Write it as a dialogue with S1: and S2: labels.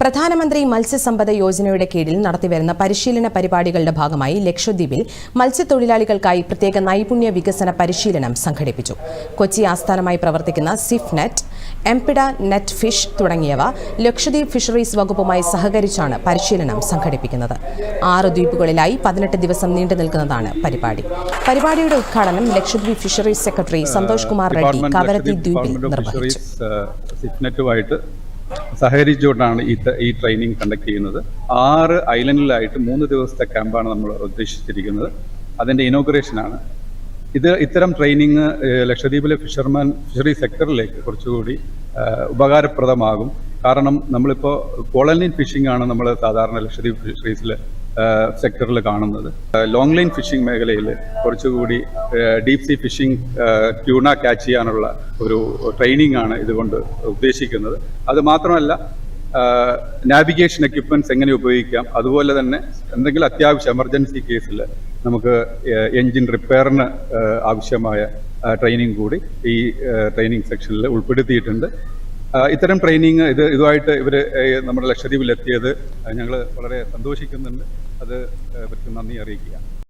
S1: പ്രധാനമന്ത്രി മത്സ്യസമ്പദ യോജനയുടെ കീഴിൽ നടത്തിവരുന്ന പരിശീലന പരിപാടികളുടെ ഭാഗമായി ലക്ഷദ്വീപിൽ മത്സ്യത്തൊഴിലാളികൾക്കായി പ്രത്യേക നൈപുണ്യ വികസന പരിശീലനം സംഘടിപ്പിച്ചു. കൊച്ചി ആസ്ഥാനമായി പ്രവർത്തിക്കുന്ന CIFNET MPEDA NETFISH തുടങ്ങിയവ ലക്ഷദ്വീപ് ഫിഷറീസ് വകുപ്പുമായി സഹകരിച്ചാണ് പരിശീലനം സംഘടിപ്പിക്കുന്നത്. ആറ് ദ്വീപുകളിലായി പതിനെട്ട് ദിവസം നീണ്ടു നിൽക്കുന്നതാണ് പരിപാടി. പരിപാടിയുടെ ഉദ്ഘാടനം ലക്ഷദ്വീപ് ഫിഷറീസ് സെക്രട്ടറി സന്തോഷ് കുമാർ റെഡ്ഡി കവരത്തി ദ്വീപിൽ നിർവഹിച്ചു.
S2: സഹകരിച്ചുകൊണ്ടാണ് ഈ ഈ ട്രെയിനിങ് കണ്ടക്ട് ചെയ്യുന്നത്. ആറ് ഐലൻഡിലായിട്ട് മൂന്ന് ദിവസത്തെ ക്യാമ്പാണ് നമ്മൾ ഉദ്ദേശിച്ചിരിക്കുന്നത്. അതിന്റെ ഇനോഗ്രേഷനാണ് ഇത് ഇത്തരം ട്രെയിനിങ് ലക്ഷദ്വീപിലെ ഫിഷർമാൻ ഫിഷറി സെക്ടറിലേക്ക് കുറച്ചുകൂടി ഉപകാരപ്രദമാകും. കാരണം നമ്മളിപ്പോൾ കോളനി ഫിഷിംഗ് ആണ് നമ്മൾ സാധാരണ ലക്ഷദ്വീപ് ഫിഷറീസിൽ സെക്ടറിൽ കാണുന്നത്. ലോങ് ലൈൻ ഫിഷിംഗ് മേഖലയിൽ കുറച്ചുകൂടി deep sea fishing tuna catch ചെയ്യാനുള്ള ഒരു ട്രെയിനിങ് ആണ് ഇതുകൊണ്ട് ഉദ്ദേശിക്കുന്നത്. അത് മാത്രമല്ല നാവിഗേഷൻ എക്യുപ്മെന്റ്സ് എങ്ങനെ ഉപയോഗിക്കാം അതുപോലെ തന്നെ എന്തെങ്കിലും അത്യാവശ്യം എമർജൻസി കേസിൽ നമുക്ക് എൻജിൻ റിപ്പയറിന് ആവശ്യമായ ട്രെയിനിങ് കൂടി ഈ ട്രെയിനിങ് സെക്ഷനിൽ ഉൾപ്പെടുത്തിയിട്ടുണ്ട്. ഇത്തരം ട്രെയിനിങ് ഇത് ഇതുമായിട്ട് ഇവർ നമ്മുടെ ലക്ഷദ്വീപിൽ എത്തിയത് ഞങ്ങൾ വളരെ സന്തോഷിക്കുന്നുണ്ട്. അത് ഇവർക്ക് നന്ദി അറിയിക്കുക.